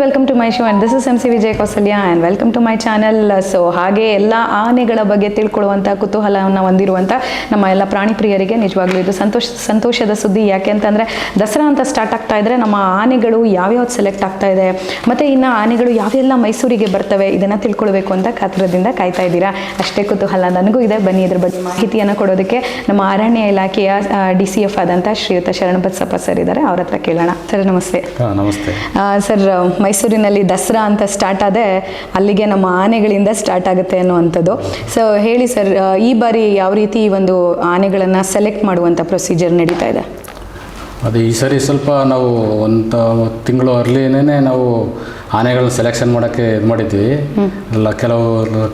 Welcome to my show and this is M C Vijay Kausalya and welcome to my channel so ಹಾಗೆ ಎಲ್ಲ ಆನೆಗಳ ಬಗ್ಗೆ ತಿಳ್ಕೊಳ್ಳುವಂಥ ಕುತೂಹಲವನ್ನು ಹೊಂದಿರುವಂಥ ನಮ್ಮ ಎಲ್ಲ ಪ್ರಾಣಿ ಪ್ರಿಯರಿಗೆ ನಿಜವಾಗ್ಲೂ ಇದು ಸಂತೋಷ ಸಂತೋಷದ ಸುದ್ದಿ. ಯಾಕೆ ಅಂತಂದರೆ ದಸರಾ ಅಂತ ಸ್ಟಾರ್ಟ್ ಆಗ್ತಾ ಇದ್ದರೆ ನಮ್ಮ ಆನೆಗಳು ಯಾವ್ಯಾವ್ದು ಸೆಲೆಕ್ಟ್ ಆಗ್ತಾ ಇದೆ ಮತ್ತು ಇನ್ನು ಆನೆಗಳು ಯಾವೆಲ್ಲ ಮೈಸೂರಿಗೆ ಬರ್ತವೆ ಇದನ್ನು ತಿಳ್ಕೊಳ್ಬೇಕು ಅಂತ ಕಾತುರದಿಂದ ಕಾಯ್ತಾ ಇದ್ದೀರಾ? ಅಷ್ಟೇ ಕುತೂಹಲ ನನಗೂ ಇದೆ. ಬನ್ನಿ ಇದ್ರ ಬಗ್ಗೆ ಮಾಹಿತಿಯನ್ನು ಕೊಡೋದಕ್ಕೆ ನಮ್ಮ ಅರಣ್ಯ ಇಲಾಖೆಯ ಡಿ ಸಿ ಎಫ್ ಆದಂಥ ಶ್ರೀಯುತ ಶರಣಬಸಪ್ಪ ಸರ್ ಇದ್ದಾರೆ. ಅವ್ರ ಹತ್ರ ಕೇಳೋಣ. ಸರ್ ನಮಸ್ತೆ. ನಮಸ್ತೆ. ಸರ್ ಮೈಸೂರಿನಲ್ಲಿ ದಸರಾ ಅಂತ ಸ್ಟಾರ್ಟ್ ಆದರೆ ಅಲ್ಲಿಗೆ ನಮ್ಮ ಆನೆಗಳಿಂದ ಸ್ಟಾರ್ಟ್ ಆಗುತ್ತೆ ಅನ್ನುವಂಥದ್ದು. ಸೊ ಹೇಳಿ ಸರ್ ಈ ಬಾರಿ ಯಾವ ರೀತಿ ಈ ಒಂದು ಆನೆಗಳನ್ನು ಸೆಲೆಕ್ಟ್ ಮಾಡುವಂಥ ಪ್ರೊಸೀಜರ್ ನಡೀತಾ ಇದೆ? ಅದು ಈ ಸರಿ ಸ್ವಲ್ಪ ನಾವು ಒಂದು ತಿಂಗಳು ಅರ್ಲಿನೇ ನಾವು ಆನೆಗಳನ್ನ ಸೆಲೆಕ್ಷನ್ ಮಾಡೋಕ್ಕೆ ಇದು ಮಾಡಿದ್ವಿ. ಅಲ್ಲ ಕೆಲವು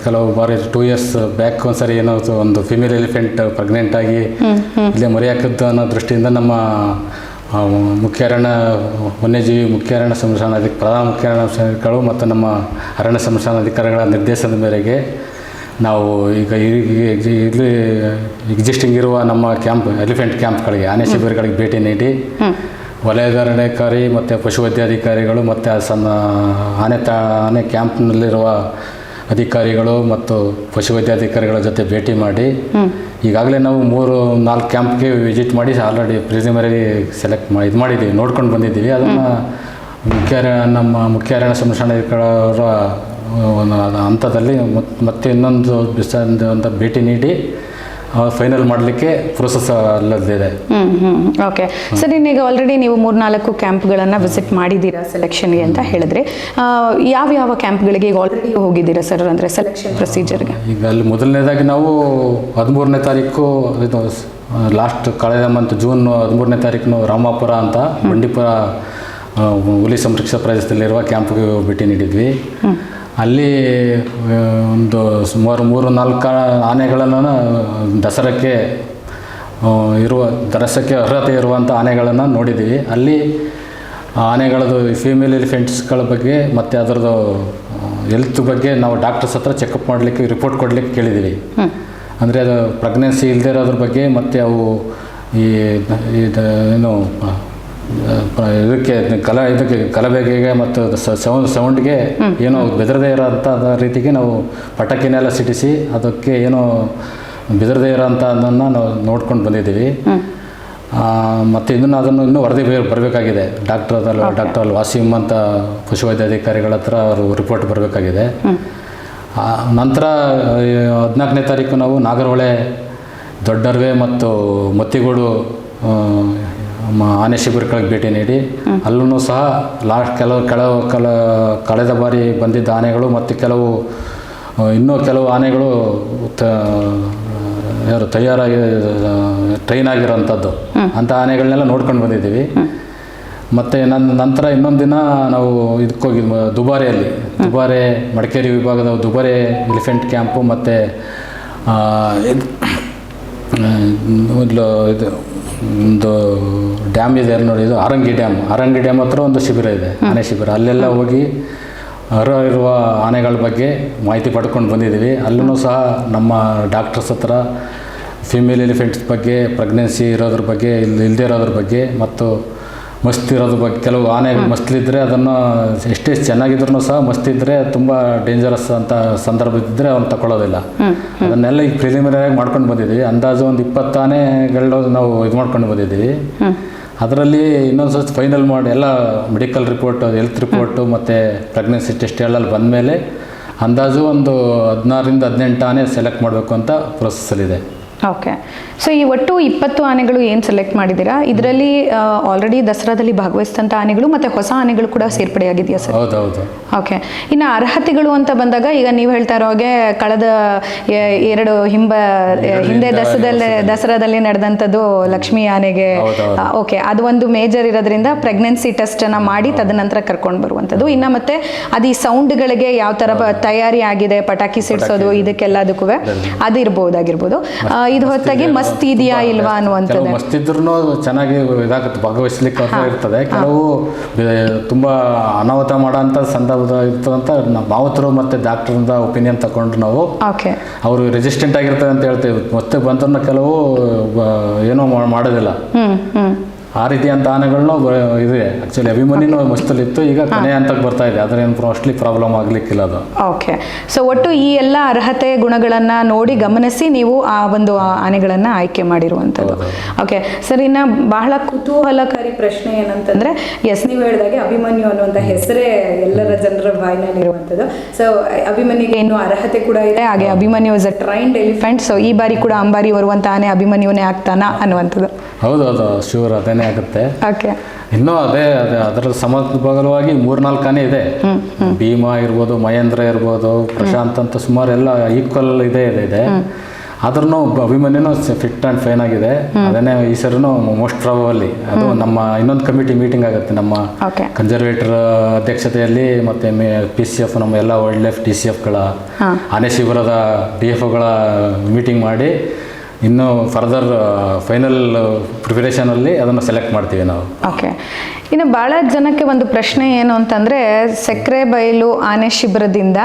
ಕೆಲವು ಬಾರಿ ಟೂ ಇಯರ್ಸ್ ಬ್ಯಾಕ್ ಒಂದ್ಸರಿ ಏನೋ ಒಂದು ಫಿಮೇಲ್ ಎಲಿಫೆಂಟ್ ಪ್ರೆಗ್ನೆಂಟ್ ಆಗಿ ಇಲ್ಲೇ ಮರಿ ಹಾಕಿದ್ದು ಅನ್ನೋ ದೃಷ್ಟಿಯಿಂದ ನಮ್ಮ ಆ, ಮುಖ್ಯ ಅರಣ್ಯ ವನ್ಯಜೀವಿ ಮುಖ್ಯ ಅರಣ್ಯ ಸಂರಕ್ಷಣಾಧಿಕ ಪ್ರಧಾನ ಮುಖ್ಯ ಅರಣ್ಯ ಸಂರಕ್ಷಕರು ಮತ್ತು ನಮ್ಮ ಅರಣ್ಯ ಸಂರಕ್ಷಣಾಧಿಕಾರಿಗಳ ನಿರ್ದೇಶನದ ಮೇರೆಗೆ ನಾವು ಈಗ ಇಲ್ಲಿ ಎಕ್ಸಿಸ್ಟಿಂಗ್ ಇರುವ ನಮ್ಮ ಕ್ಯಾಂಪ್ ಎಲಿಫೆಂಟ್ ಕ್ಯಾಂಪ್ಗಳಿಗೆ ಆನೆ ಶಿಬಿರಗಳಿಗೆ ಭೇಟಿ ನೀಡಿ ವಲಯಧಾರಣಾಧಿಕಾರಿ ಮತ್ತು ಪಶುವೈದ್ಯಾಧಿಕಾರಿಗಳು ಮತ್ತು ಸಣ್ಣ ಆನೆ ತಾ ಆನೆ ಕ್ಯಾಂಪ್ನಲ್ಲಿರುವ ಅಧಿಕಾರಿಗಳು ಮತ್ತು ಪಶುವೈದ್ಯಾಧಿಕಾರಿಗಳ ಜೊತೆ ಭೇಟಿ ಮಾಡಿ, ಈಗಾಗಲೇ ನಾವು ಮೂರು, ನಾಲ್ಕು ಕ್ಯಾಂಪ್ಗೆ ವಿಸಿಟ್ ಮಾಡಿ, ಆಲ್ರೆಡಿ ಪ್ರಿಸಿಮರಿ ಸೆಲೆಕ್ಟ್ ಮಾಡಿ ಇದು ಮಾಡಿದ್ದೀವಿ, ನೋಡ್ಕೊಂಡು ಬಂದಿದ್ದೀವಿ. ಅದನ್ನು ಮುಖ್ಯ ನಮ್ಮ ಮುಖ್ಯ ಅರಣ್ಯ ಒಂದು ಹಂತದಲ್ಲಿ ಮತ್- ಮತ್ತೆ ಇನ್ನೊಂದು ದಿವಸ ಒಂದು ಭೇಟಿ ನೀಡಿ ಫೈನಲ್ ಮಾಡಲಿಕ್ಕೆ ಪ್ರೋಸೆಸ್ ಅಲ್ಲದಿದೆ. ಓಕೆ ಸರ್ ಇನ್ನೀಗ ಆಲ್ರೆಡಿ ನೀವು ಮೂರ್ನಾಲ್ಕು ಕ್ಯಾಂಪ್ಗಳನ್ನು ವಿಸಿಟ್ ಮಾಡಿದ್ದೀರಾ ಸೆಲೆಕ್ಷನ್ಗೆ ಅಂತ ಹೇಳಿದ್ರಿ ಯಾವ ಯಾವ ಕ್ಯಾಂಪ್ಗಳಿಗೆ ಈಗ ಆಲ್ರೆಡಿ ಹೋಗಿದ್ದೀರಾ ಸರ್ ಅಂದರೆ ಸೆಲೆಕ್ಷನ್ ಪ್ರೊಸೀಜರ್ಗೆ ಈಗ ಅಲ್ಲಿ ಮೊದಲನೇದಾಗಿ ನಾವು ಹದಿಮೂರನೇ ತಾರೀಕು ಇದು ಲಾಸ್ಟ್ ಕಳೆದ ಮಂತ್ ಜೂನ್ ಹದಿಮೂರನೇ ತಾರೀಕು ರಾಮಾಪುರ ಅಂತ ಬಂಡೀಪುರ ಹುಲಿ ಸಂರಕ್ಷಿತ ಪ್ರದೇಶದಲ್ಲಿರುವ ಕ್ಯಾಂಪ್ಗೆ ಭೇಟಿ ನೀಡಿದ್ವಿ. ಅಲ್ಲಿ ಒಂದು ಸುಮಾರು ಮೂರು ನಾಲ್ಕು ಆನೆಗಳನ್ನು ದಸರಾಕ್ಕೆ ಇರುವ ದಸರಕ್ಕೆ ಅರ್ಹತೆ ಇರುವಂಥ ಆನೆಗಳನ್ನು ನೋಡಿದ್ದೀವಿ. ಅಲ್ಲಿ ಆನೆಗಳದ್ದು ಫೀಮೇಲ್ ಎಲಿಫೆಂಟ್ಸ್ಗಳ ಬಗ್ಗೆ ಮತ್ತು ಅದರದ್ದು ಹೆಲ್ತ್ ಬಗ್ಗೆ ನಾವು ಡಾಕ್ಟರ್ಸ್ ಹತ್ರ ಚೆಕಪ್ ಮಾಡಲಿಕ್ಕೆ ರಿಪೋರ್ಟ್ ಕೊಡಲಿಕ್ಕೆ ಕೇಳಿದ್ದೀವಿ. ಅಂದರೆ ಅದು ಪ್ರೆಗ್ನೆನ್ಸಿ ಇಲ್ಲದೇ ಇರೋದ್ರ ಬಗ್ಗೆ ಮತ್ತು ಅವು ಈ ಇದು ಏನು ಇದಕ್ಕೆ ಕಲ ಇದಕ್ಕೆ ಕಲಬೆಗೆಗೆ ಮತ್ತು ಸೌಂಡ್ ಸೌಂಡ್ಗೆ ಏನೋ ಬೆದರದೇ ಇರೋಂಥ ರೀತಿಗೆ ನಾವು ಪಟಾಕಿನೆಲ್ಲ ಸಿಟಿಸಿ ಅದಕ್ಕೆ ಏನೋ ಬೆದರದೇ ಇರೋಂಥ ಅದನ್ನು ನಾವು ನೋಡ್ಕೊಂಡು ಬಂದಿದ್ದೀವಿ. ಮತ್ತು ಇದನ್ನು ಅದನ್ನು ಇನ್ನೂ ವರದಿ ಬರಬೇಕಾಗಿದೆ. ಡಾಕ್ಟರ್ ಅದಲ್ಲ ಡಾಕ್ಟರ್ ಅಲ್ಲಿ ವಾಸಿಮ್ ಅಂತ ಪಶುವೈದ್ಯಾಧಿಕಾರಿಗಳ ಹತ್ರ ಅವರು ರಿಪೋರ್ಟ್ ಬರಬೇಕಾಗಿದೆ. ನಂತರ ಹದಿನಾಲ್ಕನೇ ತಾರೀಕು ನಾವು ನಾಗರಹೊಳೆ ದೊಡ್ಡರ್ವೆ ಮತ್ತು ಮತ್ತಿಗೋಡು ಆ, ಮ- ಆನೆ ಶಿಬಿರಗಳಿಗೆ ಭೇಟಿ ನೀಡಿ. ಅಲ್ಲೂ ಸಹ ಲಾಸ್ಟ್ ಕೆಲವು ಕೆಲವು ಕೆಲ ಕಳೆದ ಬಾರಿ ಬಂದಿದ್ದ ಆನೆಗಳು ಮತ್ತು ಕೆಲವು ಇನ್ನೂ ಕೆಲವು ಆನೆಗಳು ತ ಯಾರು ತಯಾರಾಗಿ ಟ್ರೈನ್ ಆಗಿರೋಂಥದ್ದು ಅಂಥ ಆನೆಗಳನ್ನೆಲ್ಲ ನೋಡ್ಕೊಂಡು ಬಂದಿದ್ದೀವಿ. ಮತ್ತು ನನ್ನ ನಂತರ ಇನ್ನೊಂದು ದಿನ ನಾವು ಇದಕ್ಕೆ ಹೋಗಿ ದುಬಾರೆಯಲ್ಲಿ. ದುಬಾರೆ ಮಡಿಕೇರಿ ವಿಭಾಗದ ದುಬಾರೆ ಎಲಿಫೆಂಟ್ ಕ್ಯಾಂಪು ಮತ್ತು ಒಂದು ಇದು ಒಂದು ಡ್ಯಾಮ್ ಇದೆ ನೋಡಿ ಇದು ಆರಂಗಿ ಡ್ಯಾಮ್ ಆರಂಗಿ ಡ್ಯಾಮ್ ಹತ್ರ ಒಂದು ಶಿಬಿರ ಇದೆ ಆನೆ ಶಿಬಿರ. ಅಲ್ಲೆಲ್ಲ ಹೋಗಿ ಹೊರ ಇರುವ ಆನೆಗಳ ಬಗ್ಗೆ ಮಾಹಿತಿ ಪಡ್ಕೊಂಡು ಬಂದಿದ್ದೀವಿ. ಅಲ್ಲೂ ಸಹ ನಮ್ಮ ಡಾಕ್ಟರ್ಸ್ ಹತ್ರ ಫಿಮೇಲ್ ಎಲಿಫೆಂಟ್ಸ್ ಬಗ್ಗೆ ಪ್ರೆಗ್ನೆನ್ಸಿ ಇರೋದ್ರ ಬಗ್ಗೆ ಇಲ್ಲಿ ಇಲ್ಲದೇ ಇರೋದ್ರ ಬಗ್ಗೆ ಮತ್ತು ಮಸ್ತ್ ಇರೋದ್ರ ಬಗ್ಗೆ ಕೆಲವು ಆನೆಗಳು ಮಸ್ತಿದ್ರೆ ಅದನ್ನು ಎಷ್ಟೇ ಚೆನ್ನಾಗಿದ್ರು ಸಹ ಮಸ್ತಿದ್ರೆ ತುಂಬ ಡೇಂಜರಸ್ ಅಂತ ಸಂದರ್ಭ ಇದ್ದರೆ ಅವ್ನು ತಗೊಳ್ಳೋದಿಲ್ಲ ಅದನ್ನೆಲ್ಲ ಈಗ ಪ್ರಿಲಿಮಿನರಿ ಮಾಡ್ಕೊಂಡು ಬಂದಿದ್ದೀವಿ ಅಂದಾಜು ಒಂದು ಇಪ್ಪತ್ತು ಆನೆಗಳು ನಾವು ಇದು ಮಾಡ್ಕೊಂಡು ಬಂದಿದ್ದೀವಿ ಅದರಲ್ಲಿ ಇನ್ನೊಂದು ಸ್ವಲ್ಪ ಫೈನಲ್ ಮಾಡಿ ಎಲ್ಲ ಮೆಡಿಕಲ್ ರಿಪೋರ್ಟ್ ಹೆಲ್ತ್ ರಿಪೋರ್ಟು ಮತ್ತು ಪ್ರೆಗ್ನೆನ್ಸಿ ಟೆಸ್ಟ್ ಎಲ್ಲ ಬಂದಮೇಲೆ ಅಂದಾಜು ಒಂದು ಹದಿನಾರರಿಂದ ಹದಿನೆಂಟು ಆನೆ ಸೆಲೆಕ್ಟ್ ಮಾಡಬೇಕು ಅಂತ ಪ್ರೊಸೆಸ್ಸಲ್ಲಿದೆ ಓಕೆ ಸೊ ಈ ಒಟ್ಟು ಇಪ್ಪತ್ತು ಆನೆಗಳು ಏನು ಸೆಲೆಕ್ಟ್ ಮಾಡಿದ್ದೀರಾ? ಇದರಲ್ಲಿ ಆಲ್ರೆಡಿ ದಸರಾದಲ್ಲಿ ಭಾಗವಹಿಸಿದಂಥ ಆನೆಗಳು ಮತ್ತು ಹೊಸ ಆನೆಗಳು ಕೂಡ ಸೇರ್ಪಡೆಯಾಗಿದೆಯಾ ಸರ್ ಹೌದೌದು ಓಕೆ ಇನ್ನು ಅರ್ಹತೆಗಳು ಅಂತ ಬಂದಾಗ ಈಗ ನೀವು ಹೇಳ್ತಾ ಇರೋ ಹಾಗೆ ಕಳೆದ ಎರಡು ಹಿಂಬ ಹಿಂದೆ ದಸರದಲ್ಲೇ ದಸರಾದಲ್ಲಿ ನಡೆದಂಥದ್ದು ಲಕ್ಷ್ಮಿ ಆನೆಗೆ ಓಕೆ ಅದು ಒಂದು ಮೇಜರ್ ಇರೋದ್ರಿಂದ ಪ್ರೆಗ್ನೆನ್ಸಿ ಟೆಸ್ಟನ್ನು ಅನ್ನ ಮಾಡಿ ತದನಂತರ ಕರ್ಕೊಂಡು ಬರುವಂಥದ್ದು. ಇನ್ನು ಮತ್ತೆ ಅದು ಈ ಸೌಂಡ್ಗಳಿಗೆ ಯಾವ ಥರ ತಯಾರಿ ಆಗಿದೆ ಪಟಾಕಿ ಸಿಡಿಸೋದು ಇದಕ್ಕೆಲ್ಲದಕ್ಕೂ ಅದು ಇದು ಹೊತ್ತಾಗಿ ಮಸ್ತ್ ಇದೆಯಾ ಇಲ್ವಾ ಅನ್ನುವಂಥದ್ದು. ಮಸ್ತಿದ್ರು ಚೆನ್ನಾಗಿ ಇದಾಗುತ್ತೆ ಭಾಗವಹಿಸ್ಲಿಕ್ಕೆ ಅಂತ ಇರ್ತದೆ. ಕೆಲವು ತುಂಬ ಅನಾಹುತ ಮಾಡೋಂಥ ಸಂದರ್ಭ ಇರ್ತದಂತ ನಾವು ಮಾವತರು ಮತ್ತು ಡಾಕ್ಟ್ರಿಂದ ಒಪಿನಿಯನ್ ತಗೊಂಡ್ರು ನಾವು. ಓಕೆ. ಅವರು ರೆಜಿಸ್ಟೆಂಟ್ ಆಗಿರ್ತದೆ ಅಂತ ಹೇಳ್ತೇವೆ ಮತ್ತೆ ಬಂದ್ರನ್ನ ಕೆಲವು ಏನೋ ಮಾಡೋದಿಲ್ಲ. ಆ ರೀತಿಯಂಥ ಆನೆಗಳನ್ನೂ ಬ- ಇದೆ ಆ್ಯಕ್ಚುಲಿ ಅಭಿಮನ್ಯುನೂ ಮಸ್ತಲ್ಲಿತ್ತು ಈಗ ಕೊನೆ ಹಂತಕ್ಕೆ ಬರ್ತಾ ಇದೆ. ಅದರ ಏನು ಮೋಸ್ಟ್ಲಿ ಪ್ರಾಬ್ಲಮ್ ಆಗಲಿಕ್ಕಿಲ್ಲ ಅದು. ಓಕೆ ಸೊ ಒಟ್ಟು ಈ ಎಲ್ಲ ಅರ್ಹತೆ ಗುಣಗಳನ್ನು ನೋಡಿ ಗಮನಿಸಿ ನೀವು ಆ ಒಂದು ಆನೆಗಳನ್ನು ಆಯ್ಕೆ ಮಾಡಿರುವಂಥದ್ದು. ಓಕೆ ಸರ್ ಇನ್ನು ಬಹಳ ಕುತೂಹಲಕಾರಿ ಪ್ರಶ್ನೆ ಏನಂತಂದರೆ ಎಸ್ ನೀವು ಹೇಳಿದಾಗೆ ಅಭಿಮನ್ಯು ಅನ್ನುವಂಥ ಹೆಸರೇ ಎಲ್ಲರ ಜನರ ಬಾಯಿನಲ್ಲಿರುವಂಥದ್ದು. ಸೊ ಅಭಿಮನ್ಯುಗೆ ಇನ್ನು ಅರ್ಹತೆ ಕೂಡ ಇದೆ. ಹಾಗೆ Abhimanyu is a trained elephant so ಈ ಬಾರಿ ಕೂಡ ಅಂಬಾರಿ ಬರುವಂಥ ಆನೆ ಅಭಿಮನ್ಯುನೇ ಆಗ್ತಾನಾ ಅನ್ನುವಂಥದ್ದು. ಹೌದು ಹೌದು ಶೂರ್ ಅದೇನೇ ಆಗುತ್ತೆ. ಇನ್ನೂ ಅದೇ ಅದೇ ಅದರ ಸಮಗ್ರವಾಗಿ ಮೂರ್ನಾಲ್ಕು ಆನೆ ಇದೆ. ಭೀಮಾ ಇರ್ಬೋದು ಮಹೇಂದ್ರ ಇರ್ಬೋದು ಪ್ರಶಾಂತ್ ಅಂತ ಸುಮಾರು ಎಲ್ಲ ಈಕ್ವಲ್ ಇದೆ ಇದೆ ಇದೆ. ಆದ್ರೂ ಅಭಿಮನ್ಯೂ ಫಿಟ್ ಆ್ಯಂಡ್ ಫೈನ್ ಆಗಿದೆ. ಅದನ್ನೇ ಈ ಸರಿನೂ ಮೋಸ್ಟ್ ಪ್ರಾಬಲಿ ಅದು ನಮ್ಮ ಇನ್ನೊಂದು ಕಮಿಟಿ ಮೀಟಿಂಗ್ ಆಗುತ್ತೆ ನಮ್ಮ ಕನ್ಸರ್ವೇಟರ್ ಅಧ್ಯಕ್ಷತೆಯಲ್ಲಿ ಮತ್ತೆ ಪಿ ಸಿ ಎಫ್ ನಮ್ಮ ಎಲ್ಲ ವೈಲ್ಡ್ ಲೈಫ್ ಡಿ ಸಿ ಎಫ್ಗಳ ಆನೆ ಶಿಬಿರದ ಡಿ ಎಫ್ಗಳ ಮೀಟಿಂಗ್ ಮಾಡಿ ಇನ್ನು ಫರ್ದರ್ ಫೈನಲ್ ಪ್ರಿಪರೇಷನಲ್ಲಿ ಅದನ್ನು ಸೆಲೆಕ್ಟ್ ಮಾಡ್ತೀವಿ ನಾವು. ಓಕೆ ಇನ್ನು ಬಹಳ ಜನಕ್ಕೆ ಒಂದು ಪ್ರಶ್ನೆ ಏನು ಅಂತಂದ್ರೆ ಸಕ್ಕರೆ ಬಯಲು ಆನೆ ಶಿಬಿರದಿಂದ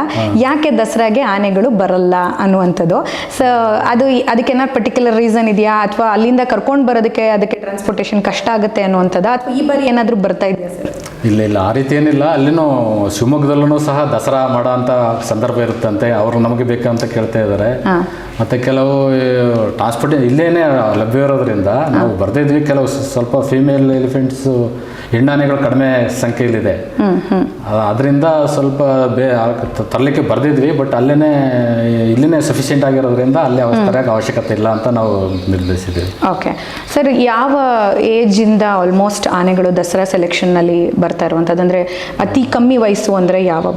ಯಾಕೆ ದಸರಾಗೆ ಆನೆಗಳು ಬರಲ್ಲ ಅನ್ನುವಂಥದ್ದು. ಸೊ ಅದು ಅದಕ್ಕೆ ಏನಾದ್ರು ಪರ್ಟಿಕ್ಯುಲರ್ ರೀಸನ್ ಇದೆಯಾ? ಅಥವಾ ಅಲ್ಲಿಂದ ಕರ್ಕೊಂಡು ಬರೋದಕ್ಕೆ ಅದಕ್ಕೆ ಟ್ರಾನ್ಸ್ಪೋರ್ಟೇಷನ್ ಕಷ್ಟ ಆಗುತ್ತೆ ಅನ್ನುವಂಥದ್ದು? ಅಥವಾ ಈ ಬಾರಿ ಏನಾದರೂ ಬರ್ತಾ ಇದೆಯಾ ಸರ್? ಇಲ್ಲ ಇಲ್ಲ ಆ ರೀತಿ ಏನಿಲ್ಲ. ಅಲ್ಲಿನೂ ಶಿವಮೊಗ್ಗದಲ್ಲೂ ಸಹ ದಸರಾ ಮಾಡೋ ಅಂತ ಸಂದರ್ಭ ಇರುತ್ತಂತೆ. ಅವರು ನಮಗೆ ಬೇಕಂತ ಕೇಳ್ತಾ ಇದ್ದಾರೆ. ಮತ್ತೆ ಕೆಲವು ಟ್ರಾನ್ಸ್ಪೋರ್ಟ್ ಇಲ್ಲೇನೆ ಲಭ್ಯ ಇರೋದ್ರಿಂದ ನಾವು ಬರ್ದಿದ್ವಿ ಕೆಲವು ಸ್ವಲ್ಪ ಫೀಮೇಲ್ ಎಲಿಫೆಂಟ್ಸು ಹೆಣ್ಣಾನೆಗಳು ಕಡಿಮೆ ಸಂಖ್ಯೆಯಲ್ಲಿದೆ. ಅದರಿಂದ ಸ್ವಲ್ಪ ಬೇ ತರಲಿಕ್ಕೆ ಬರೆದಿದ್ವಿ ಬಟ್ ಅಲ್ಲೇ ಇಲ್ಲಿನೇ ಸಫಿಷಿಯೆಂಟ್ ಆಗಿರೋದ್ರಿಂದ ಅಲ್ಲೇ ತರಕ್ಕೆ ಅವಶ್ಯಕತೆ ಇಲ್ಲ ಅಂತ ನಾವು ನಿರ್ಧರಿಸಿದ್ವಿ ಓಕೆ. ಸರ್ ಯಾವ ಏಜಿಂದ ಆಲ್ಮೋಸ್ಟ್ ಆನೆಗಳು ದಸರಾ ಸೆಲೆಕ್ಷನ್ನಲ್ಲಿ ಬರ್ತಾ ಇರುವಂಥದ್ದು? ಅಂದರೆ ಅತಿ ಕಮ್ಮಿ ವಯಸ್ಸು ಅಂದರೆ ಯಾವ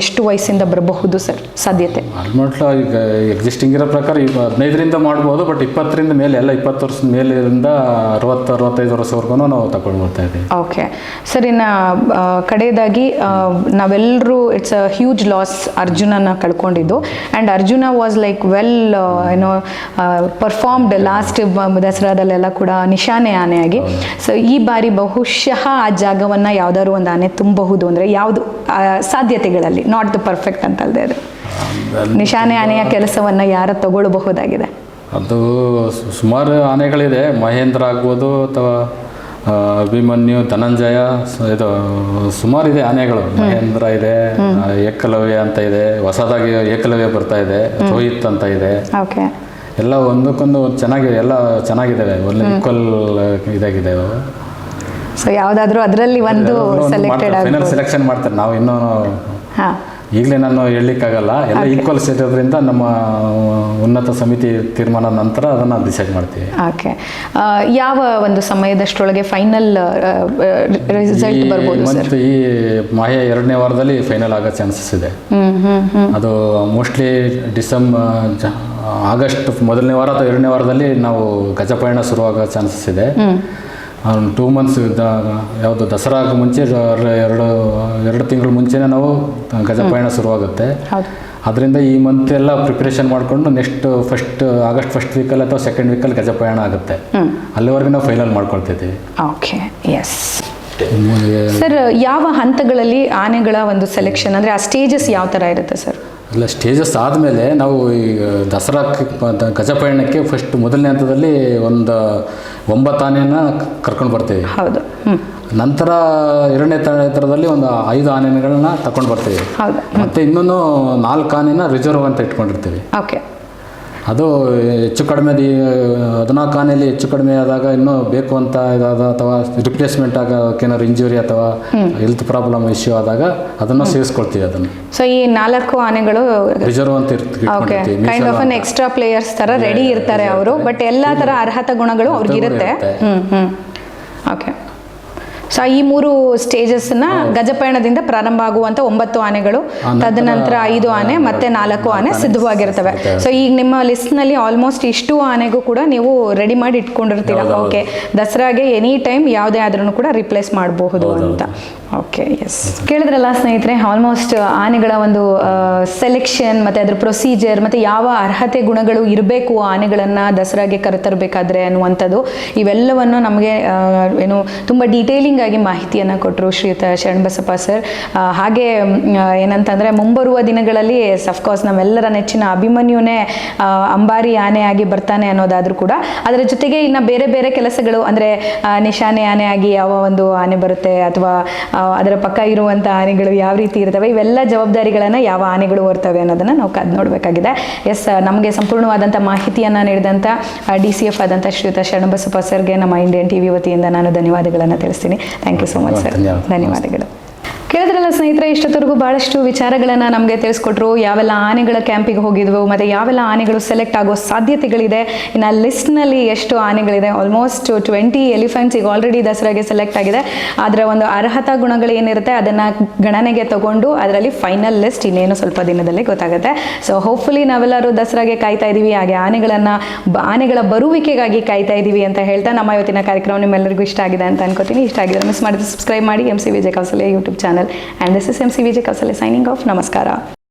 ಎಷ್ಟು ವಯಸ್ಸಿಂದ ಬರಬಹುದು ಸರ್ ಸಾಧ್ಯತೆ? ಆಲ್ಮೋಸ್ಟ್ ಈಗ ಎಕ್ಸಿಸ್ಟಿಂಗ್ ಇರೋ ಪ್ರಕಾರ ಹದಿನೈದರಿಂದ ಮಾಡ್ಬೋದು ಬಟ್ ಇಪ್ಪತ್ತರಿಂದ ಮೇಲೆ ಎಲ್ಲ ಇಪ್ಪತ್ತು ವರ್ಷದ ಮೇಲಿಂದ ಅರವತ್ತು ಅರವತ್ತೈದು ವರ್ಷವರೆಗೂ ನಾವು ತಗೊಂಡು ಬರ್ತಾ ಇದ್ದೀವಿ ಓಕೆ. ಸರ್ ಇನ್ನು ಕಡೆಯದಾಗಿ ನಾವೆಲ್ಲರೂ ಇಟ್ಸ್ ಅ ಹ್ಯೂಜ್ ಲಾಸ್ ಅರ್ಜುನನ ಕಳ್ಕೊಂಡಿದ್ದು. And Arjuna was like well ಏನೋ ಪರ್ಫಾರ್ಮ್ಡ್ ಲಾಸ್ಟ್ ದಸರಾದಲ್ಲೆಲ್ಲ ಕೂಡ ನಿಶಾನೆ ಆನೆಯಾಗಿ. ಸೊ ಈ ಬಾರಿ ಬಹುಶಃ ಆ ಜಾಗವನ್ನು ಯಾವ್ದಾದ್ರು ಒಂದು ಆನೆ ತುಂಬಬಹುದು ಅಂದರೆ ಯಾವುದು ಸಾಧ್ಯತೆಗಳಲ್ಲಿ ನಾಟ್ ದ ಪರ್ಫೆಕ್ಟ್ ಅಂತಲ್ದೇ ಅದು. ನಿಶಾನೆ ಆನೆಯ ಕೆಲಸವನ್ನು ಯಾರು ತಗೊಳ್ಬಹುದಾಗಿದೆ? ಅದು ಸುಮಾರು ಆನೆಗಳಿದೆ. ಮಹೇಂದ್ರ ಆಗ್ಬೋದು ಅಥವಾ ಅಭಿಮನ್ಯು ಧನಂಜಯ ಇದು ಸುಮಾರಿದೆ ಆನೆಗಳು. ಮಹೇಂದ್ರ ಇದೆ ಏಕಲವ್ಯ ಅಂತ ಇದೆ ಹೊಸದಾಗಿ ಏಕಲವ್ಯ ಬರ್ತಾ ಇದೆ ರೋಹಿತ್ ಅಂತ ಇದೆ. ಎಲ್ಲ ಒಂದಕ್ಕೊಂದು ಚೆನ್ನಾಗಿ ಎಲ್ಲ ಚೆನ್ನಾಗಿದ್ದಾವೆ ಒಳ್ಳೆ ಈಕ್ವಲ್ ಇದಾಗಿದೆ. ಯಾವ್ದಾದ್ರು ಸೊ ಯಾವುದಾದ್ರೂ ಅದರಲ್ಲಿ ಒಂದು ಸೆಲೆಕ್ಟೆಡ್ ಫೈನಲ್ ಸೆಲೆಕ್ಷನ್ ಮಾಡ್ತಾರೆ. ನಾವು ಇನ್ನೂ ಈಗಲೇ ನಾನು ಹೇಳಲಿಕ್ಕಾಗಲ್ಲ. ಎಲ್ಲ ಈಕ್ವಲ್ ಇರೋದ್ರಿಂದ ನಮ್ಮ ಉನ್ನತ ಸಮಿತಿ ತೀರ್ಮಾನ ನಂತರ ಅದನ್ನು ಡಿಸೈಡ್ ಮಾಡ್ತೀವಿ. ಓಕೆ ಯಾವ ಒಂದು ಸಮಯದಷ್ಟರೊಳಗೆ ಫೈನಲ್ ರಿಸಲ್ಟ್ ಬರ್ಬೋದು ಸರ್ ಮಂತ್ ಈ ಮಾಯ ಎರಡನೇ ವಾರದಲ್ಲಿ ಫೈನಲ್ ಆಗೋ ಚಾನ್ಸಸ್ ಇದೆ. ಅದು ಮೋಸ್ಟ್ಲಿ ಡಿಸೆಂಬರ್ ಆಗಸ್ಟ್ ಮೊದಲನೇ ವಾರ ಅಥವಾ ಎರಡನೇ ವಾರದಲ್ಲಿ ನಾವು ಗಜಪಯಣ ಶುರುವಾಗೋ ಚಾನ್ಸಸ್ ಇದೆ. ಟೂ ಮಂತ್ಸ್ ಯಾವುದು ದಸರಾಗೆ ಮುಂಚೆ ಎರಡು ಎರಡು ತಿಂಗಳು ಮುಂಚೆನೇ ನಾವು ಗಜಪಯಣ ಶುರುವಾಗುತ್ತೆ. ಹೌದು. ಅದರಿಂದ ಈ ಮಂತ್ ಎಲ್ಲ ಪ್ರಿಪ್ರೇಷನ್ ಮಾಡಿಕೊಂಡು ನೆಕ್ಸ್ಟ್ ಫಸ್ಟ್ ಆಗಸ್ಟ್ ಫಸ್ಟ್ ವೀಕಲ್ಲಿ ಅಥವಾ ಸೆಕೆಂಡ್ ವೀಕಲ್ಲಿ ಗಜಪಯಣ ಆಗುತ್ತೆ. ಅಲ್ಲಿವರೆಗೆ ನಾವು ಫೈನಲ್ ಮಾಡ್ಕೊಳ್ತಿದ್ದೀವಿ. ಓಕೆ ಎಸ್ ಸರ್ ಯಾವ ಹಂತಗಳಲ್ಲಿ ಆನೆಗಳ ಒಂದು ಸೆಲೆಕ್ಷನ್ ಅಂದರೆ ಆ ಸ್ಟೇಜಸ್ ಯಾವ ಥರ ಇರುತ್ತೆ ಸರ್ ಇಲ್ಲ ಸ್ಟೇಜಸ್ ಆದಮೇಲೆ ನಾವು ಈಗ ದಸರಾ ಗಜಪಯಣಕ್ಕೆ ಫಸ್ಟ್ ಮೊದಲನೇ ಹಂತದಲ್ಲಿ ಒಂದು ಒಂಬತ್ತು ಆನೆನ ಕರ್ಕೊಂಡು ಬರ್ತೀವಿ. ಹೌದು ನಂತರ ಎರಡನೇ ತರದಲ್ಲಿ ಥರದಲ್ಲಿ ಒಂದು ಐದು ಆನೆಗಳನ್ನ ತಕೊಂಡು ಬರ್ತೀವಿ. ಮತ್ತೆ ಮತ್ತು ಇನ್ನೊಂದು ನಾಲ್ಕು ಆನೆನ ರಿಸರ್ವ್ ಅಂತ ಇಟ್ಕೊಂಡಿರ್ತೀವಿ. ಓಕೆ ಅದು ಹೆಚ್ಚು ಕಡಿಮೆ ಹದಿನಾಲ್ಕು ಆನೆಯಲ್ಲಿ ಹೆಚ್ಚು ಕಡಿಮೆ ಆದಾಗ ಇನ್ನೂ ಬೇಕು ಅಂತ ಇದಾದ ಅಥವಾ ರಿಪ್ಲೇಸ್ಮೆಂಟ್ ಆಗೋಕ್ಕೇನಾದ್ರು ಇಂಜುರಿ ಅಥವಾ ಹೆಲ್ತ್ ಪ್ರಾಬ್ಲಮ್ ಇಶ್ಯೂ ಆದಾಗ ಅದನ್ನು ಸೇರಿಸ್ಕೊಳ್ತೀವಿ ಅದನ್ನು. ಸೊ ಈ ನಾಲ್ಕು ಆನೆಗಳು ರಿಸರ್ವ್ ಅಂತ kind of an extra players ತರ ರೆಡಿ ಇರ್ತಾರೆ ಅವರು ಬಟ್ ಎಲ್ಲಾ ತರ ಅರ್ಹತಾ ಗುಣಗಳು ಅವ್ರಿಗೆ ಇರುತ್ತೆ. ಸೊ ಈ ಮೂರು ಸ್ಟೇಜಸ್ನ ಗಜಪಯಣದಿಂದ ಪ್ರಾರಂಭ ಆಗುವಂತ ಒಂಬತ್ತು ಆನೆಗಳು. ತದನಂತರ ಐದು ಆನೆ ಮತ್ತೆ ನಾಲ್ಕು ಆನೆ ಸಿದ್ಧವಾಗಿರ್ತವೆ. ಸೊ ಈಗ ನಿಮ್ಮ ಲಿಸ್ಟ್ನಲ್ಲಿ ಆಲ್ಮೋಸ್ಟ್ ಇಷ್ಟು ಆನೆಗೂ ಕೂಡ ನೀವು ರೆಡಿ ಮಾಡಿ ಇಟ್ಕೊಂಡಿರ್ತೀರ? ಓಕೆ ದಸರಾಗೆ ಎನಿ ಟೈಮ್ ಯಾವುದೇ ಆದ್ರೂ ಕೂಡ ರಿಪ್ಲೇಸ್ ಮಾಡಬಹುದು ಅಂತ. ಓಕೆ ಎಸ್ ಕೇಳಿದ್ರಲ್ಲ ಸ್ನೇಹಿತರೆ ಆಲ್ಮೋಸ್ಟ್ ಆನೆಗಳ ಒಂದು ಸೆಲೆಕ್ಷನ್ ಮತ್ತು ಅದ್ರ ಪ್ರೊಸೀಜರ್ ಮತ್ತು ಯಾವ ಅರ್ಹತೆ ಗುಣಗಳು ಇರಬೇಕು ಆನೆಗಳನ್ನು ದಸರಾಗೆ ಕರೆತರಬೇಕಾದ್ರೆ ಅನ್ನುವಂಥದ್ದು, ಇವೆಲ್ಲವನ್ನು ನಮಗೆ ಏನು ತುಂಬ ಡೀಟೇಲಿಂಗ್ ಆಗಿ ಮಾಹಿತಿಯನ್ನು ಕೊಟ್ಟರು ಶ್ರೀಯುತ ಶರಣಬಸಪ್ಪ ಸರ್ ಹಾಗೆ ಏನಂತಂದ್ರೆ ಮುಂಬರುವ ದಿನಗಳಲ್ಲಿ ಸಫ್ಕೋರ್ಸ್ ನಮ್ಮೆಲ್ಲರ ನೆಚ್ಚಿನ ಅಭಿಮನ್ಯುನೇ ಅಂಬಾರಿ ಆನೆ ಆಗಿ ಬರ್ತಾನೆ ಅನ್ನೋದಾದರೂ ಕೂಡ, ಅದರ ಜೊತೆಗೆ ಇನ್ನು ಬೇರೆ ಬೇರೆ ಕೆಲಸಗಳು, ಅಂದರೆ ನಿಶಾನೆ ಆನೆ ಆಗಿ ಯಾವ ಒಂದು ಆನೆ ಬರುತ್ತೆ ಅಥವಾ ಅದರ ಪಕ್ಕ ಇರುವಂಥ ಆನೆಗಳು ಯಾವ ರೀತಿ ಇರ್ತವೆ? ಇವೆಲ್ಲ ಜವಾಬ್ದಾರಿಗಳನ್ನು ಯಾವ ಆನೆಗಳು ಹೊರ್ತವೆ ಅನ್ನೋದನ್ನು ನಾವು ಕದ್ ನೋಡಬೇಕಾಗಿದೆ. ಎಸ್ ನಮಗೆ ಸಂಪೂರ್ಣವಾದಂಥ ಮಾಹಿತಿಯನ್ನು ನೀಡಿದಂಥ ಡಿ ಸಿ ಎಫ್ ಆದಂಥ ಶ್ರೀಯುತ ಶರಣಬಸಪ್ಪ ಸರ್ಗೆ ನಮ್ಮ ಇಂಡಿಯನ್ ಟಿ ವಿ ವತಿಯಿಂದ ನಾನು ಧನ್ಯವಾದಗಳನ್ನು ತಿಳಿಸ್ತೀನಿ. Thank you so much sir ಧನ್ಯವಾದಗಳು. ಕೇಳಿದ್ರಲ್ಲ ಸ್ನೇಹಿತರೆ ಇಷ್ಟೊತ್ತರೆಗೂ ಬಹಳಷ್ಟು ವಿಚಾರಗಳನ್ನು ನಮಗೆ ತಿಳಿಸ್ಕೊಟ್ರು. ಯಾವೆಲ್ಲ ಆನೆಗಳ ಕ್ಯಾಂಪಿಗೆ ಹೋಗಿದ್ವು, ಮತ್ತು ಯಾವೆಲ್ಲ ಆನೆಗಳು ಸೆಲೆಕ್ಟ್ ಆಗೋ ಸಾಧ್ಯತೆಗಳಿದೆ. ಇನ್ನು ಲಿಸ್ಟ್ನಲ್ಲಿ ಎಷ್ಟು ಆನೆಗಳಿದೆ? ಆಲ್ಮೋಸ್ಟ್ ಟ್ವೆಂಟಿ ಎಲಿಫೆಂಟ್ಸ್ ಈಗ ಆಲ್ರೆಡಿ ದಸರಾಗೆ ಸೆಲೆಕ್ಟ್ ಆಗಿದೆ. ಅದರ ಒಂದು ಅರ್ಹತಾ ಗುಣಗಳು ಏನಿರುತ್ತೆ, ಅದನ್ನು ಗಣನೆಗೆ ತಗೊಂಡು ಅದರಲ್ಲಿ ಫೈನಲ್ ಲಿಸ್ಟ್ ಇನ್ನೇನು ಸ್ವಲ್ಪ ದಿನದಲ್ಲಿ ಗೊತ್ತಾಗುತ್ತೆ. ಸೊ ಹೋಪ್ಫುಲಿ ನಾವೆಲ್ಲರೂ ದಸರಾಗೆ ಕಾಯ್ತಾ ಇದ್ದೀವಿ ಹಾಗೆ ಆನೆಗಳನ್ನು ಆನೆಗಳ ಬರುವಿಕೆಗಾಗಿ ಕಾಯ್ತಾ ಇದೀವಿ ಅಂತ ಹೇಳ್ತಾ ನಮ್ಮ ಇವತ್ತಿನ ಕಾರ್ಯಕ್ರಮ ನಿಮ್ಮೆಲ್ಲರಿಗೂ ಇಷ್ಟ ಆಗಿದೆ ಅಂತ ಅನ್ಕೋತೀನಿ. ಇಷ್ಟ ಆಗಿದ್ರೆ ಮಿಸ್ ಮಾಡಿದ್ರೆ ಸಬ್ಸ್ಕ್ರೈಬ್ ಮಾಡಿ. M C Vijaya Kousalya YouTube channel And this is MC Vijay signing off. Namaskara.